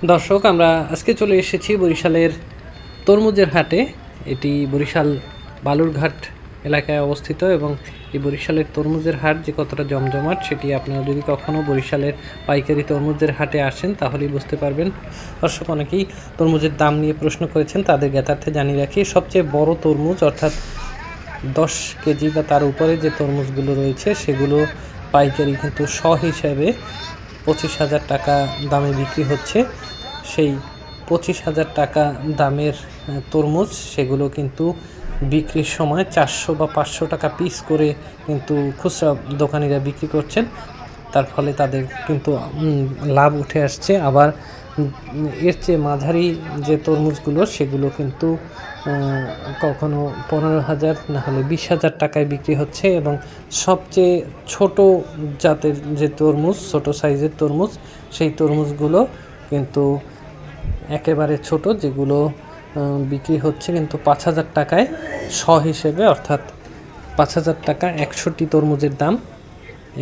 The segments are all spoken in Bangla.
দর্শক, আমরা আজকে চলে এসেছি বরিশালের তরমুজের হাটে। এটি বরিশাল বালুরঘাট এলাকায় অবস্থিত এবং এই বরিশালের তরমুজের হাট যে কতটা জমজমাট, সেটি আপনারা যদি কখনও বরিশালের পাইকারি তরমুজের হাটে আসেন, তাহলেই বুঝতে পারবেন। দর্শক, অনেকেই তরমুজের দাম নিয়ে প্রশ্ন করেছেন, তাদের জ্ঞাতার্থে জানিয়ে রাখি, সবচেয়ে বড় তরমুজ, অর্থাৎ দশ কেজি বা তার উপরে যে তরমুজগুলো রয়েছে, সেগুলো পাইকারি কিন্তু শ হিসাবে পঁচিশ হাজার টাকা দামে বিক্রি হচ্ছে। সেই পঁচিশ হাজার টাকা দামের তরমুজ, সেগুলো কিন্তু বিক্রির সময় চারশো বা পাঁচশো টাকা পিস করে কিন্তু খুচরা দোকানিরা বিক্রি করছেন। তার ফলে তাদের কিন্তু লাভ উঠে আসছে। আবার এর চেয়ে মাঝারি যে তরমুজগুলো, সেগুলো কিন্তু কখনো পনেরো হাজার, না হলে বিশ হাজার টাকায় বিক্রি হচ্ছে এবং সবচেয়ে ছোট জাতের যে তরমুজ, ছোট সাইজের তরমুজ, সেই তরমুজগুলো কিন্তু একেবারে ছোট, যেগুলো বিক্রি হচ্ছে কিন্তু পাঁচ হাজার টাকায় শ হিসেবে, অর্থাৎ পাঁচ হাজার টাকা একশোটি তরমুজের দাম।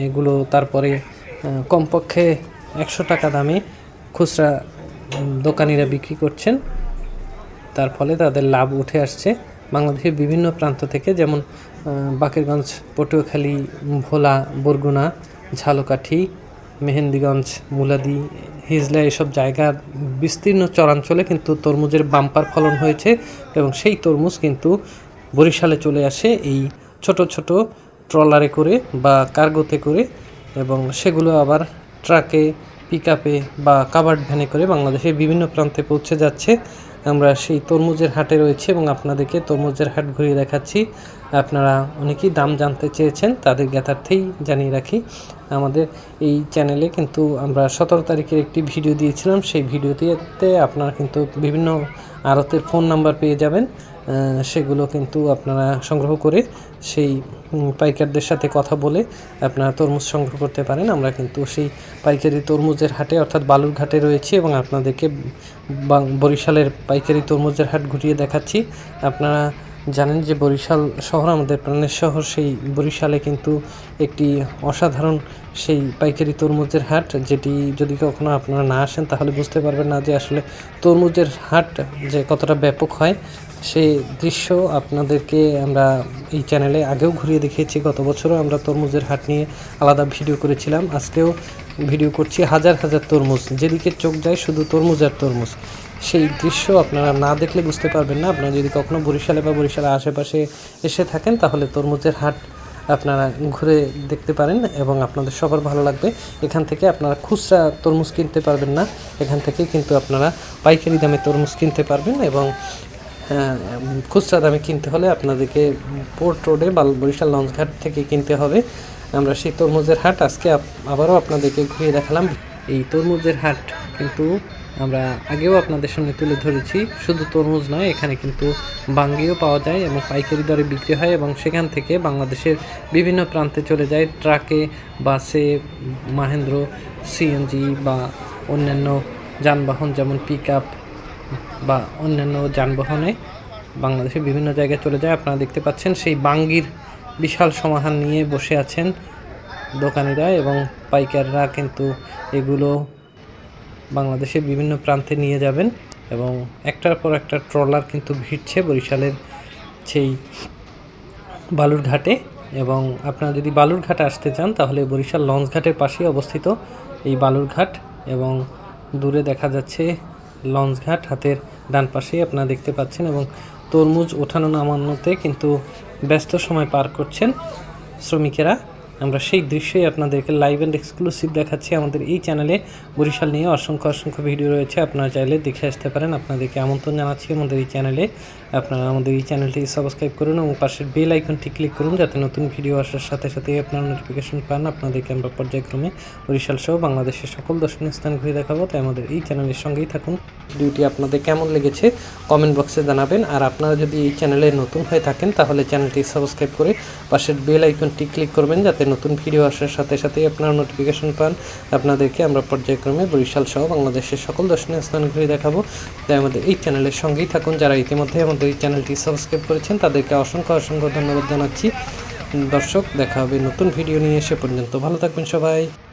এগুলো তারপরে কমপক্ষে একশো টাকা দামে খুচরা দোকানিরা বিক্রি করছেন। তার ফলে তাদের লাভ উঠে আসছে বাংলাদেশের বিভিন্ন প্রান্ত থেকে, যেমন বাকেরগঞ্জ, পটুয়াখালী, ভোলা, বরগুনা, ঝালকাঠি, মেহেন্দিগঞ্জ, মুলাদি হিজলা এসব জায়গার বিস্তীর্ণ চরাঞ্চলে কিন্তু তরমুজের বাম্পার ফলন হয়েছে এবং সেই তরমুজ কিন্তু বরিশালে চলে আসে এই ছোট ছোট ট্রলারে করে বা কার্গোতে করে এবং সেগুলো আবার ট্রাকে পিক বা কাভার্ড ভ্যানে করে বাংলাদেশের বিভিন্ন প্রান্তে পৌঁছে যাচ্ছে। আমরা সেই তরমুজের হাটে রয়েছি এবং আপনাদেরকে তরমুজের হাট ঘুরিয়ে দেখাচ্ছি। আপনারা অনেকেই দাম জানতে চেয়েছেন, তাদের জ্ঞাতার্থেই জানিয়ে রাখি। আমাদের এই চ্যানেলে কিন্তু আমরা সতেরো তারিখের একটি ভিডিও দিয়েছিলাম। সেই ভিডিওতে আপনারা কিন্তু বিভিন্ন আড়তের ফোন নাম্বার পেয়ে যাবেন। সেগুলো কিন্তু আপনারা সংগ্রহ করে সেই পাইকারদের সাথে কথা বলে আপনারা তরমুজ সংগ্রহ করতে পারেন। আমরা কিন্তু সেই পাইকারি তরমুজের হাটে, অর্থাৎ বালুরঘাটে রয়েছি এবং আপনাদেরকে বরিশালের পাইকারি তরমুজের হাট ঘুরিয়ে দেখাচ্ছি। আপনারা জানেন যে বরিশাল শহর, আমাদের প্রাণের শহর, সেই বরিশালে কিন্তু একটি অসাধারণ সেই পাইকারি তরমুজের হাট, যেটি যদি কখনো আপনারা না আসেন তাহলে বুঝতে পারবেন না যে আসলে তরমুজের হাট যে কতটা ব্যাপক হয়। সেই দৃশ্য আপনাদেরকে আমরা এই চ্যানেলে আগেও ঘুরিয়ে দেখিয়েছি। গত বছরও আমরা তরমুজের হাট নিয়ে আলাদা ভিডিও করেছিলাম। আজকেও ভিডিও করছি হাজার হাজার তরমুজ। যেদিকে চোখ যায় শুধু তরমুজ আর তরমুজ। সেই দৃশ্য আপনারা না দেখলে বুঝতে পারবেন না। আপনারা যদি কখনো বরিশালে বা বরিশালের আশেপাশে এসে থাকেন, তাহলে তরমুজের হাট আপনারা ঘুরে দেখতে পারেন এবং আপনাদের সবার ভালো লাগবে। এখান থেকে আপনারা খুচরা তরমুজ কিনতে পারবেন না। এখান থেকে কিন্তু আপনারা পাইকারি দামে তরমুজ কিনতে পারবেন এবং খুচরা দামে কিনতে হলে আপনাদেরকে পোর্ট রোডে বা বরিশাল লঞ্চঘাট থেকে কিনতে হবে। আমরা সেই তরমুজের হাট আজকে আবারও আপনাদেরকে ঘুরিয়ে দেখালাম। এই তরমুজের হাট কিন্তু আমরা আগেও আপনাদের সামনে তুলে ধরেছি, শুধু তরমুজ নয়, এখানে কিন্তু বাঙ্গিও পাওয়া যায় এবং পাইকারি দরে বিক্রি হয় এবং সেখান থেকে বাংলাদেশের বিভিন্ন প্রান্তে চলে যায় ট্রাকে, বাসে, মাহেন্দ্র সিএনজি বা অন্যান্য যানবাহন যেমন পিক বা অন্যান্য যানবাহনে বাংলাদেশের বিভিন্ন জায়গায় চলে যায়। আপনারা দেখতে পাচ্ছেন সেই বাঙ্গির বিশাল সমাহার নিয়ে বসে আছেন দোকানিরা এবং পাইকাররা কিন্তু এগুলো বাংলাদেশের বিভিন্ন প্রান্তে নিয়ে যাবেন এবং একটার পর একটা ট্রলার কিন্তু ভিড়ছে বরিশালের সেই বালুরঘাটে এবং আপনারা যদি বালুরঘাটে আসতে চান, তাহলে বরিশাল লঞ্চঘাটের পাশেই অবস্থিত এই বালুরঘাট এবং দূরে দেখা যাচ্ছে লঞ্চঘাট হাতের ডান পাশেই আপনারা দেখতে পাচ্ছেন এবং তরমুজ ওঠানো নামানোতে কিন্তু ব্যস্ত সময় পার করছেন শ্রমিকেরা। আমরা সেই দৃশ্যই আপনাদেরকে লাইভ অ্যান্ড এক্সক্লুসিভ দেখাচ্ছি আমাদের এই চ্যানেলে বরিশাল নিয়ে অসংখ্য অসংখ্য ভিডিও রয়েছে, আপনারা চাইলে দেখে আসতে পারেন। আপনাদেরকে আমন্ত্রণ জানাচ্ছি আমাদের এই চ্যানেলে আপনারা আমাদের এই চ্যানেলটি সাবস্ক্রাইব করুন এবং পাশের বেল আইকনটি ক্লিক করুন, যাতে নতুন ভিডিও আসার সাথে সাথে আপনারা নোটিফিকেশন পান। আপনাদেরকে আমরা পর্যায়ক্রমে বরিশাল সহ বাংলাদেশের সকল দর্শনীয় স্থান ঘুরে দেখাবো। তাই আমাদের এই চ্যানেলের সঙ্গেই থাকুন। ভিডিওটি আপনাদের কেমন লেগেছে কমেন্ট বক্সে জানাবেন। আর আপনারা যদি এই চ্যানেলে নতুন হয়ে থাকেন, তাহলে চ্যানেলটি সাবস্ক্রাইব করে পাশের বেল আইকনটি ক্লিক করবেন যাতে নতুন ভিডিও আসার সাথে সাথে আপনারা নোটিফিকেশন পান। আপনাদেরকে আমরা পর্যায়ক্রমে বরিশাল সহ বাংলাদেশের সকল দর্শনীয় স্থান ঘুরে দেখাবো। তাই আমাদের এই চ্যানেলের সঙ্গেই থাকুন। যারা ইতিমধ্যে আমাদের এই চ্যানেলটি সাবস্ক্রাইব করেছেন, তাদেরকে অসংখ্য অসংখ্য ধন্যবাদ জানাচ্ছি। দর্শক, দেখা হবে নতুন ভিডিও নিয়ে। এসে পর্যন্ত ভালো থাকবেন সবাই।